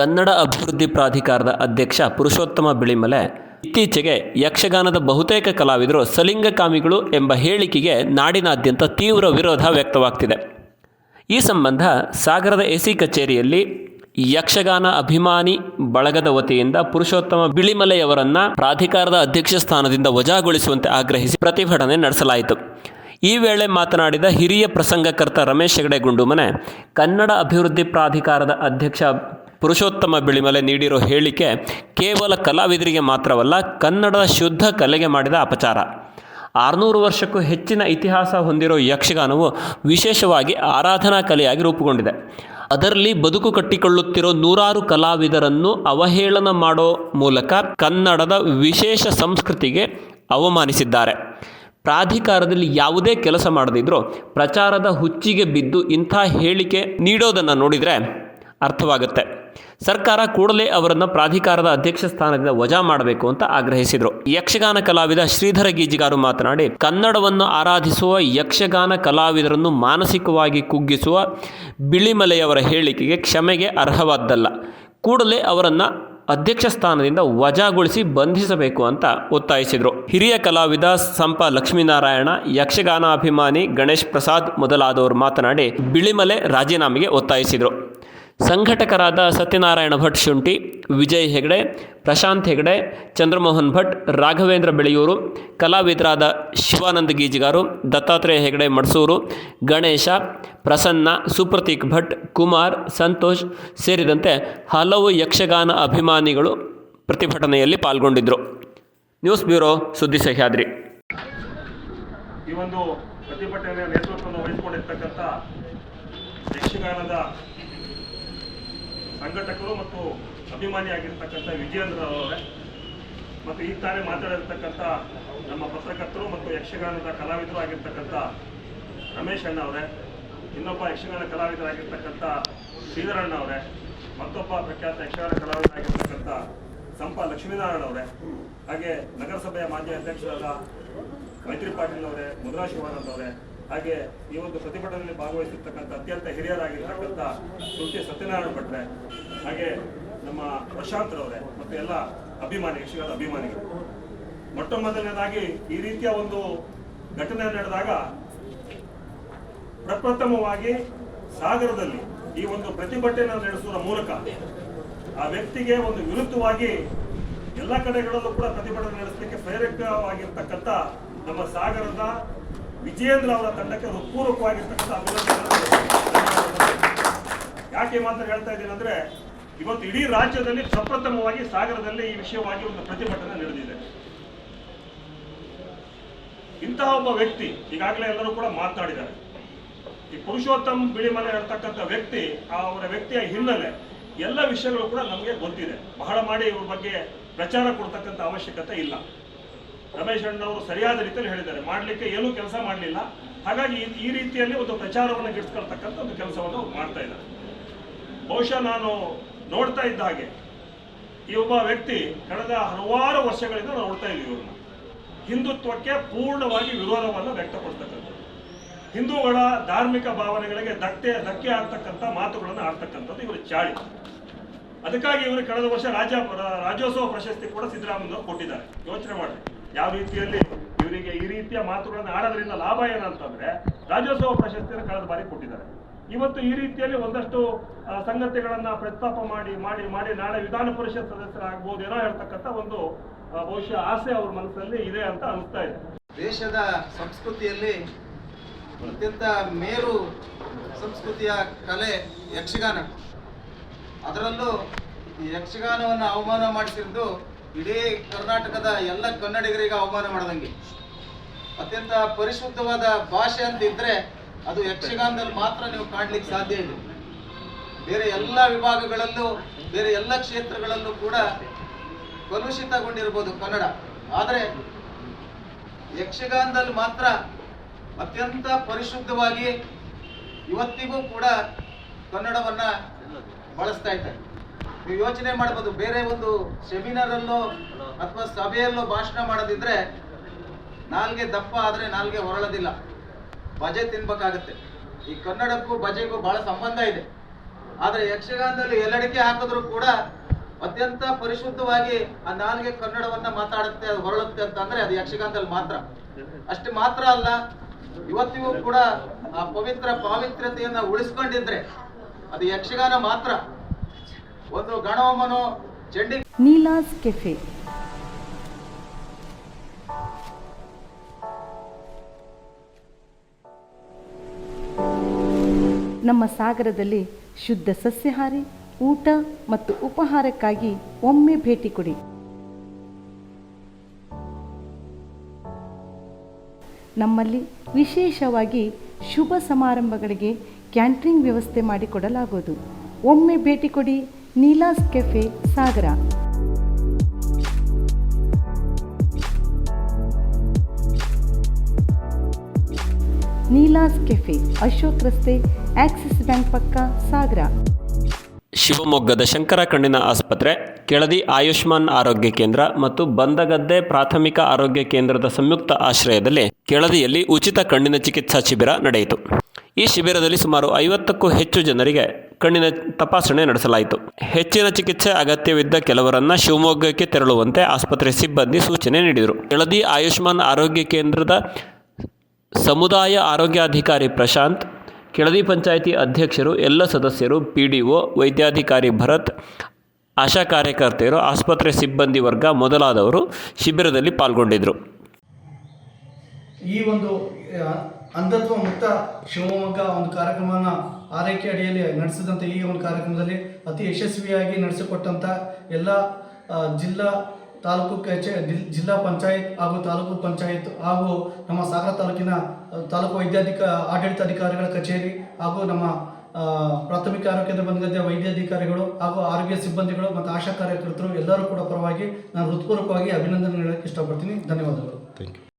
ಕನ್ನಡ ಅಭಿವೃದ್ಧಿ ಪ್ರಾಧಿಕಾರದ ಅಧ್ಯಕ್ಷ ಪುರುಷೋತ್ತಮ ಬಿಳಿಮಲೆ ಇತ್ತೀಚೆಗೆ ಯಕ್ಷಗಾನದ ಬಹುತೇಕ ಕಲಾವಿದರು ಸಲಿಂಗಕಾಮಿಗಳು ಎಂಬ ಹೇಳಿಕೆಗೆ ನಾಡಿನಾದ್ಯಂತ ತೀವ್ರ ವಿರೋಧ ವ್ಯಕ್ತವಾಗ್ತಿದೆ. ಈ ಸಂಬಂಧ ಸಾಗರದ ಎಸಿ ಕಚೇರಿಯಲ್ಲಿ ಯಕ್ಷಗಾನ ಅಭಿಮಾನಿ ಬಳಗದ ವತಿಯಿಂದ ಪುರುಷೋತ್ತಮ ಬಿಳಿಮಲೆಯವರನ್ನ ಪ್ರಾಧಿಕಾರದ ಅಧ್ಯಕ್ಷ ಸ್ಥಾನದಿಂದ ವಜಾಗೊಳಿಸುವಂತೆ ಆಗ್ರಹಿಸಿ ಪ್ರತಿಭಟನೆ ನಡೆಸಲಾಯಿತು. ಈ ವೇಳೆ ಮಾತನಾಡಿದ ಹಿರಿಯ ಪ್ರಸಂಗಕರ್ತ ರಮೇಶ್ ಹೆಗಡೆ ಗುಂಡುಮನೆ ಕನ್ನಡ ಅಭಿವೃದ್ಧಿ ಪ್ರಾಧಿಕಾರದ ಅಧ್ಯಕ್ಷ ಪುರುಷೋತ್ತಮ ಬಿಳಿಮಲೆ ನೀಡಿರೋ ಹೇಳಿಕೆ ಕೇವಲ ಕಲಾವಿದರಿಗೆ ಮಾತ್ರವಲ್ಲ ಕನ್ನಡದ ಶುದ್ಧ ಕಲೆಗೆ ಮಾಡಿದ ಅಪಚಾರ. ಆರುನೂರು ವರ್ಷಕ್ಕೂ ಹೆಚ್ಚಿನ ಇತಿಹಾಸ ಹೊಂದಿರೋ ಯಕ್ಷಗಾನವು ವಿಶೇಷವಾಗಿ ಆರಾಧನಾ ಕಲೆಯಾಗಿ ರೂಪುಗೊಂಡಿದೆ. ಅದರಲ್ಲಿ ಬದುಕು ಕಟ್ಟಿಕೊಳ್ಳುತ್ತಿರೋ ನೂರಾರು ಕಲಾವಿದರನ್ನು ಅವಹೇಳನ ಮಾಡೋ ಮೂಲಕ ಕನ್ನಡದ ವಿಶೇಷ ಸಂಸ್ಕೃತಿಗೆ ಅವಮಾನಿಸಿದ್ದಾರೆ. ಪ್ರಾಧಿಕಾರದಲ್ಲಿ ಯಾವುದೇ ಕೆಲಸ ಮಾಡದಿದ್ರೂ ಪ್ರಚಾರದ ಹುಚ್ಚಿಗೆ ಬಿದ್ದು ಇಂಥ ಹೇಳಿಕೆ ನೀಡೋದನ್ನು ನೋಡಿದರೆ ಅರ್ಥವಾಗುತ್ತೆ. ಸರ್ಕಾರ ಕೂಡಲೇ ಅವರನ್ನು ಪ್ರಾಧಿಕಾರದ ಅಧ್ಯಕ್ಷ ಸ್ಥಾನದಿಂದ ವಜಾ ಮಾಡಬೇಕು ಅಂತ ಆಗ್ರಹಿಸಿದರು. ಯಕ್ಷಗಾನ ಕಲಾವಿದ ಶ್ರೀಧರ ಗೀಜಿಗಾರು ಮಾತನಾಡಿ, ಕನ್ನಡವನ್ನು ಆರಾಧಿಸುವ ಯಕ್ಷಗಾನ ಕಲಾವಿದರನ್ನು ಮಾನಸಿಕವಾಗಿ ಕುಗ್ಗಿಸುವ ಬಿಳಿಮಲೆಯವರ ಹೇಳಿಕೆಗೆ ಕ್ಷಮೆಗೆ ಅರ್ಹವಾದ್ದಲ್ಲ. ಕೂಡಲೇ ಅವರನ್ನು ಅಧ್ಯಕ್ಷ ಸ್ಥಾನದಿಂದ ವಜಾಗೊಳಿಸಿ ಬಂಧಿಸಬೇಕು ಅಂತ ಒತ್ತಾಯಿಸಿದರು. ಹಿರಿಯ ಕಲಾವಿದ ಸಂಪ ಲಕ್ಷ್ಮೀನಾರಾಯಣ, ಯಕ್ಷಗಾನಾಭಿಮಾನಿ ಗಣೇಶ್ ಪ್ರಸಾದ್ ಮೊದಲಾದವರು ಮಾತನಾಡಿ, ಬಿಳಿಮಲೆ ರಾಜೀನಾಮೆಗೆ ಒತ್ತಾಯಿಸಿದರು. ಸಂಘಟಕರಾದ ಸತ್ಯನಾರಾಯಣ ಭಟ್ ಶುಂಠಿ, ವಿಜಯ್ ಹೆಗಡೆ, ಪ್ರಶಾಂತ್ ಹೆಗಡೆ, ಚಂದ್ರಮೋಹನ್ ಭಟ್, ರಾಘವೇಂದ್ರ ಬೆಳೆಯೂರು, ಕಲಾವಿದರಾದ ಶಿವಾನಂದ ಗೀಜಿಗಾರು, ದತ್ತಾತ್ರೇಯ ಹೆಗಡೆ ಮಡ್ಸೂರು, ಗಣೇಶ, ಪ್ರಸನ್ನ, ಸುಪ್ರತೀಕ್ ಭಟ್, ಕುಮಾರ್, ಸಂತೋಷ್ ಸೇರಿದಂತೆ ಹಲವು ಯಕ್ಷಗಾನ ಅಭಿಮಾನಿಗಳು ಪ್ರತಿಭಟನೆಯಲ್ಲಿ ಪಾಲ್ಗೊಂಡಿದ್ದರು ನ್ಯೂಸ್ ಬ್ಯೂರೋ ಸುದ್ದಿ ಸಹ್ಯಾದ್ರಿ. ಈ ಒಂದು ಪ್ರತಿಭಟನೆಯ ನೇತೃತ್ವವನ್ನು ವಹಿಸಿಕೊಂಡಿರ್ತಕ್ಕಂಥ ಯಕ್ಷಗಾನದ ಸಂಘಟಕರು ಮತ್ತು ಅಭಿಮಾನಿಯಾಗಿರ್ತಕ್ಕಂಥ ವಿಜಯೇಂದ್ರ ಅವರೇ ಮತ್ತು ಈ ತಾನೇ ಮಾತಾಡಿರ್ತಕ್ಕಂಥ ನಮ್ಮ ಪತ್ರಕರ್ತರು ಮತ್ತು ಯಕ್ಷಗಾನದ ಕಲಾವಿದರು ಆಗಿರ್ತಕ್ಕಂಥ ರಮೇಶ್ ಅಣ್ಣ ಅವರೇ ಇನ್ನೊಬ್ಬ ಯಕ್ಷಗಾನ ಕಲಾವಿದರಾಗಿರ್ತಕ್ಕಂಥ ಶ್ರೀಧರಣ್ಣ ಅವರೇ ಮತ್ತೊಬ್ಬ ಪ್ರಖ್ಯಾತ ಯಕ್ಷಗಾನ ಕಲಾವಿದರಾಗಿರ್ತಕ್ಕಂಥ ಸಂಪ ಲಕ್ಷ್ಮೀನಾರಾಯಣ ಅವರೇ, ಹಾಗೆ ನಗರಸಭೆಯ ಮಾಜಿ ಅಧ್ಯಕ್ಷರಾದ ಮೈತ್ರಿ ಪಾಟೀಲ್ ಅವರೇ ಮುದ್ರಾ ಶಿವಾನಂದ್ ಅವರೇ ಹಾಗೆ ಈ ಒಂದು ಪ್ರತಿಭಟನೆಯಲ್ಲಿ ಭಾಗವಹಿಸಿರ್ತಕ್ಕಂಥ ಅತ್ಯಂತ ಹಿರಿಯರಾಗಿರ್ತಕ್ಕಂಥ ಸುಲ್ತಿ ಸತ್ಯನಾರಾಯಣ ಭಟ್ರೆ, ಹಾಗೆ ನಮ್ಮ ಪ್ರಶಾಂತ್ರವರೇ ಮತ್ತು ಎಲ್ಲ ಅಭಿಮಾನಿ, ಯಕ್ಷಗಾನ ಅಭಿಮಾನಿಗಳು. ಮೊಟ್ಟ ಮೊದಲನೇದಾಗಿ ಈ ರೀತಿಯ ಒಂದು ಘಟನೆ ನಡೆದಾಗ ಪ್ರಪ್ರಥಮವಾಗಿ ಸಾಗರದಲ್ಲಿ ಈ ಒಂದು ಪ್ರತಿಭಟನೆ ನಡೆಸುವ ಮೂಲಕ ಆ ವ್ಯಕ್ತಿಗೆ ಒಂದು ವಿರುದ್ಧವಾಗಿ ಎಲ್ಲ ಕಡೆಗಳಲ್ಲೂ ಕೂಡ ಪ್ರತಿಭಟನೆ ನಡೆಸಲಿಕ್ಕೆ ಪ್ರೇರಕವಾಗಿರ್ತಕ್ಕಂಥ ನಮ್ಮ ಸಾಗರದ ವಿಜಯೇಂದ್ರ ಅವರ ತಂಡಕ್ಕೆ ಹೃತ್ಪೂರ್ವಕವಾಗಿರ್ತಕ್ಕಂಥ ಅಭಿನಂದನೆ ಯಾಕೆ ಮಾತ್ರ ಹೇಳ್ತಾ ಇದ್ದೀನಿ ಅಂದ್ರೆ, ಇವತ್ತು ಇಡೀ ರಾಜ್ಯದಲ್ಲಿ ಪ್ರಪ್ರಥಮವಾಗಿ ಸಾಗರದಲ್ಲಿ ಈ ವಿಷಯವಾಗಿ ಒಂದು ಪ್ರತಿಭಟನೆ ನಡೆದಿದೆ. ಇಂತಹ ಒಬ್ಬ ವ್ಯಕ್ತಿ, ಈಗಾಗಲೇ ಎಲ್ಲರೂ ಕೂಡ ಮಾತನಾಡಿದ್ದಾರೆ. ಈ ಪುರುಷೋತ್ತಮ್ ಬಿಳಿಮಲೆ ಹೇಳ್ತಕ್ಕಂಥ ವ್ಯಕ್ತಿ, ಆ ಅವರ ವ್ಯಕ್ತಿಯ ಹಿನ್ನೆಲೆ, ಎಲ್ಲ ವಿಷಯಗಳು ಕೂಡ ನಮಗೆ ಗೊತ್ತಿದೆ. ಬಹಳ ಮಾಡಿ ಇವ್ರ ಬಗ್ಗೆ ಪ್ರಚಾರ ಕೊಡ್ತಕ್ಕಂಥ ಅವಶ್ಯಕತೆ ಇಲ್ಲ. ರಮೇಶ್ ಅಣ್ಣವರು ಸರಿಯಾದ ರೀತಿಯಲ್ಲಿ ಹೇಳಿದ್ದಾರೆ. ಮಾಡಲಿಕ್ಕೆ ಏನೂ ಕೆಲಸ ಮಾಡಲಿಲ್ಲ. ಹಾಗಾಗಿ ಈ- ರೀತಿಯಲ್ಲಿ ಒಂದು ಪ್ರಚಾರವನ್ನು ಗಿಡಿಸ್ಕೊಳ್ತಕ್ಕಂಥ ಒಂದು ಕೆಲಸವನ್ನು ಮಾಡ್ತಾ ಇದ್ದಾರೆ. ಬಹುಶಃ ನಾನು ನೋಡ್ತಾ ಇದ್ದ ಹಾಗೆ ಈ ಒಬ್ಬ ವ್ಯಕ್ತಿ ಕಳೆದ ಹಲವಾರು ವರ್ಷಗಳಿಂದ ನಾವು ನೋಡ್ತಾ ಇದ್ದೀವಿ ಇವ್ರನ್ನ. ಹಿಂದುತ್ವಕ್ಕೆ ಪೂರ್ಣವಾಗಿ ವಿರೋಧವನ್ನು ವ್ಯಕ್ತಪಡಿಸ್ತಕ್ಕಂಥದ್ದು ಹಿಂದೂಗಳ ಧಾರ್ಮಿಕ ಭಾವನೆಗಳಿಗೆ ಧಕ್ಕೆ ಧಕ್ಕೆ ಆಗ್ತಕ್ಕಂಥ ಮಾತುಗಳನ್ನು ಆಡ್ತಕ್ಕಂಥದ್ದು ಇವರು ಚಾಳಿ ಅದಕ್ಕಾಗಿ ಇವರು ಕಳೆದ ವರ್ಷ ರಾಜ್ಯ ರಾಜ್ಯೋತ್ಸವ ಪ್ರಶಸ್ತಿ ಕೂಡ ಸಿದ್ದರಾಮಯ್ಯ ಕೊಟ್ಟಿದ್ದಾರೆ. ಯೋಚನೆ ಮಾಡಿ ಯಾವ ರೀತಿಯಲ್ಲಿ ಇವರಿಗೆ ಈ ರೀತಿಯ ಮಾತುಗಳನ್ನು ಆಡೋದ್ರಿಂದ ಲಾಭ ಏನಂತಂದ್ರೆ ರಾಜ್ಯೋತ್ಸವ ಪ್ರಶಸ್ತಿಯನ್ನು ಕಳೆದ ಬಾರಿ ಕೊಟ್ಟಿದ್ದಾರೆ. ಇವತ್ತು ಈ ರೀತಿಯಲ್ಲಿ ಒಂದಷ್ಟು ಸಂಗತಿಗಳನ್ನ ಪ್ರಸ್ತಾಪ ಮಾಡಿ ಮಾಡಿ ಮಾಡಿ ನಾಳೆ ವಿಧಾನ ಪರಿಷತ್ ಸದಸ್ಯರಾಗ್ಬೋದೇನೋ ಹೇಳ್ತಕ್ಕಂಥ ಒಂದು ಬಹುಶಃ ಆಸೆ ಅವ್ರ ಮನಸ್ಸಲ್ಲಿ ಇದೆ ಅಂತ ಅನಿಸ್ತಾ ಇದೆ. ದೇಶದ ಸಂಸ್ಕೃತಿಯಲ್ಲಿ ಅತ್ಯಂತ ಮೇರು ಸಂಸ್ಕೃತಿಯ ಕಲೆ ಯಕ್ಷಗಾನ. ಅದರಲ್ಲೂ ಯಕ್ಷಗಾನವನ್ನು ಅವಮಾನ ಮಾಡಿಸಿದ್ದು ಇಡೀ ಕರ್ನಾಟಕದ ಎಲ್ಲ ಕನ್ನಡಿಗರಿಗೆ ಅವಮಾನ ಮಾಡ್ದಂಗೆ. ಅತ್ಯಂತ ಪರಿಶುದ್ಧವಾದ ಭಾಷೆ ಅಂತ ಇದ್ರೆ ಅದು ಯಕ್ಷಗಾನದಲ್ಲಿ ಮಾತ್ರ ನೀವು ಕಾಣ್ಲಿಕ್ಕೆ ಸಾಧ್ಯ ಇದೆ ಬೇರೆ ಎಲ್ಲ ವಿಭಾಗಗಳಲ್ಲೂ, ಬೇರೆ ಎಲ್ಲ ಕ್ಷೇತ್ರಗಳಲ್ಲೂ ಕೂಡ ಕಲುಷಿತಗೊಂಡಿರ್ಬೋದು ಕನ್ನಡ. ಆದರೆ ಯಕ್ಷಗಾನದಲ್ಲಿ ಮಾತ್ರ ಅತ್ಯಂತ ಪರಿಶುದ್ಧವಾಗಿ ಇವತ್ತಿಗೂ ಕೂಡ ಕನ್ನಡವನ್ನ ಬಳಸ್ತಾ ಇದ್ದಾರೆ. ನೀವು ಯೋಚನೆ ಮಾಡ್ಬೋದು, ಬೇರೆ ಒಂದು ಸೆಮಿನಾರಲ್ಲೋ ಅಥವಾ ಸಭೆಯಲ್ಲೋ ಭಾಷಣ ಮಾಡೋದಿದ್ರೆ ನಾಲ್ಗೆ ದಪ್ಪ ಆದರೆ ನಾಲ್ಗೆ ಹೊರಳೋದಿಲ್ಲ. ಬಜೆ ತಿನ್ಬೇಕಾಗತ್ತೆ. ಈ ಕನ್ನಡಕ್ಕೂ ಬಜೆಗೂ ಬಹಳ ಸಂಬಂಧ ಇದೆ. ಆದರೆ ಯಕ್ಷಗಾನದಲ್ಲಿ ಎಲ್ಲಡಿಕೆ ಹಾಕಿದ್ರು ಕೂಡ ಅತ್ಯಂತ ಪರಿಶುದ್ಧವಾಗಿ ಆ ನಾಲ್ಗೆ ಕನ್ನಡವನ್ನ ಮಾತಾಡುತ್ತೆ, ಅದು ಹೊರಳುತ್ತೆ ಅಂತಂದ್ರೆ ಅದು ಯಕ್ಷಗಾನದಲ್ಲಿ ಮಾತ್ರ. ಅಷ್ಟು ಮಾತ್ರ ಅಲ್ಲ, ಇವತ್ತಿಗೂ ಕೂಡ ಆ ಪವಿತ್ರ ಪಾವಿತ್ರ್ಯತೆಯನ್ನ ಉಳಿಸ್ಕೊಂಡಿದ್ರೆ ಅದು ಯಕ್ಷಗಾನ ಮಾತ್ರ. ಒಂದು ಚಂಡಿ ನೀಲಾಸ್ ಕೆಫೆ. ನಮ್ಮ ಸಾಗರದಲ್ಲಿ ಶುದ್ಧ ಸಸ್ಯಾಹಾರಿ, ಊಟ ಮತ್ತು ಉಪಹಾರಕ್ಕಾಗಿ ಒಮ್ಮೆ ಭೇಟಿ ಕೊಡಿ. ನಮ್ಮಲ್ಲಿ ವಿಶೇಷವಾಗಿ ಶುಭ ಸಮಾರಂಭಗಳಿಗೆ ಕ್ಯಾಂಟ್ರಿಂಗ್ ವ್ಯವಸ್ಥೆ ಮಾಡಿಕೊಡಲಾಗುವುದು. ಒಮ್ಮೆ ಭೇಟಿ ಕೊಡಿ. ನೀಲಾಸ್ ಕೆಫೆ, ಸಾಗರ. ನೀಲಾಸ್ ಕೆಫೆ, ಅಶೋಕ್ ರಸ್ತೆ, ಆಕ್ಸಿಸ್ ಬ್ಯಾಂಕ್ ಪಕ್ಕ, ಸಾಗರ. ಶಿವಮೊಗ್ಗದ ಶಂಕರ ಕಣ್ಣಿನ ಆಸ್ಪತ್ರೆ, ಕೆಳದಿ ಆಯುಷ್ಮಾನ್ ಆರೋಗ್ಯ ಕೇಂದ್ರ ಮತ್ತು ಬಂದಗದ್ದೆ ಪ್ರಾಥಮಿಕ ಆರೋಗ್ಯ ಕೇಂದ್ರದ ಸಂಯುಕ್ತ ಆಶ್ರಯದಲ್ಲಿ ಕೆಳದಿಯಲ್ಲಿ ಉಚಿತ ಕಣ್ಣಿನ ಚಿಕಿತ್ಸಾ ಶಿಬಿರ ನಡೆಯಿತು. ಈ ಶಿಬಿರದಲ್ಲಿ ಸುಮಾರು ಐವತ್ತಕ್ಕೂ ಹೆಚ್ಚು ಜನರಿಗೆ ಕಣ್ಣಿನ ತಪಾಸಣೆ ನಡೆಸಲಾಯಿತು. ಹೆಚ್ಚಿನ ಚಿಕಿತ್ಸೆ ಅಗತ್ಯವಿದ್ದ ಕೆಲವರನ್ನ ಶಿವಮೊಗ್ಗಕ್ಕೆ ತೆರಳುವಂತೆ ಆಸ್ಪತ್ರೆ ಸಿಬ್ಬಂದಿ ಸೂಚನೆ ನೀಡಿದರು. ಕೆಳದಿ ಆಯುಷ್ಮಾನ್ ಆರೋಗ್ಯ ಕೇಂದ್ರದ ಸಮುದಾಯ ಆರೋಗ್ಯಾಧಿಕಾರಿ ಪ್ರಶಾಂತ್, ಕೆಳದಿ ಪಂಚಾಯಿತಿ ಅಧ್ಯಕ್ಷರು, ಎಲ್ಲ ಸದಸ್ಯರು ಪಿ ಡಿ ಒ ವೈದ್ಯಾಧಿಕಾರಿ ಭರತ್, ಆಶಾ ಕಾರ್ಯಕರ್ತೆಯರು, ಆಸ್ಪತ್ರೆ ಸಿಬ್ಬಂದಿ ವರ್ಗ ಮೊದಲಾದವರು ಶಿಬಿರದಲ್ಲಿ ಪಾಲ್ಗೊಂಡಿದ್ದರು. ಈ ಒಂದು ಅಂಧತ್ವ ಮುಕ್ತ ಶಿವಮೊಗ್ಗ ಒಂದು ಕಾರ್ಯಕ್ರಮವನ್ನು ಆರೈಕೆ ಅಡಿಯಲ್ಲಿ ನಡೆಸಿದಂಥ ಈ ಒಂದು ಕಾರ್ಯಕ್ರಮದಲ್ಲಿ ಅತಿ ಯಶಸ್ವಿಯಾಗಿ ನಡೆಸಿಕೊಟ್ಟಂಥ ಎಲ್ಲ ಜಿಲ್ಲಾ ತಾಲೂಕು ಕಚೇ ಜಿಲ್ಲಾ ಪಂಚಾಯತ್ ಹಾಗೂ ತಾಲೂಕು ಪಂಚಾಯತ್ ಹಾಗೂ ನಮ್ಮ ಸಾಗರ ತಾಲೂಕಿನ ತಾಲೂಕು ವೈದ್ಯಾಧಿಕ, ಆಡಳಿತಾಧಿಕಾರಿಗಳ ಕಚೇರಿ ಹಾಗೂ ನಮ್ಮ ಪ್ರಾಥಮಿಕ ಆರೋಗ್ಯದ ಬಂದಂತೆ ವೈದ್ಯಾಧಿಕಾರಿಗಳು ಹಾಗೂ ಆರೋಗ್ಯ ಸಿಬ್ಬಂದಿಗಳು ಮತ್ತು ಆಶಾ ಕಾರ್ಯಕರ್ತರು ಎಲ್ಲರೂ ಕೂಡ ಪರವಾಗಿ ನಾನು ಹೃತ್ಪೂರ್ವಕವಾಗಿ ಅಭಿನಂದನೆ ಹೇಳಕ್ಕೆ ಇಷ್ಟಪಡ್ತೀನಿ. ಧನ್ಯವಾದಗಳು. Thank you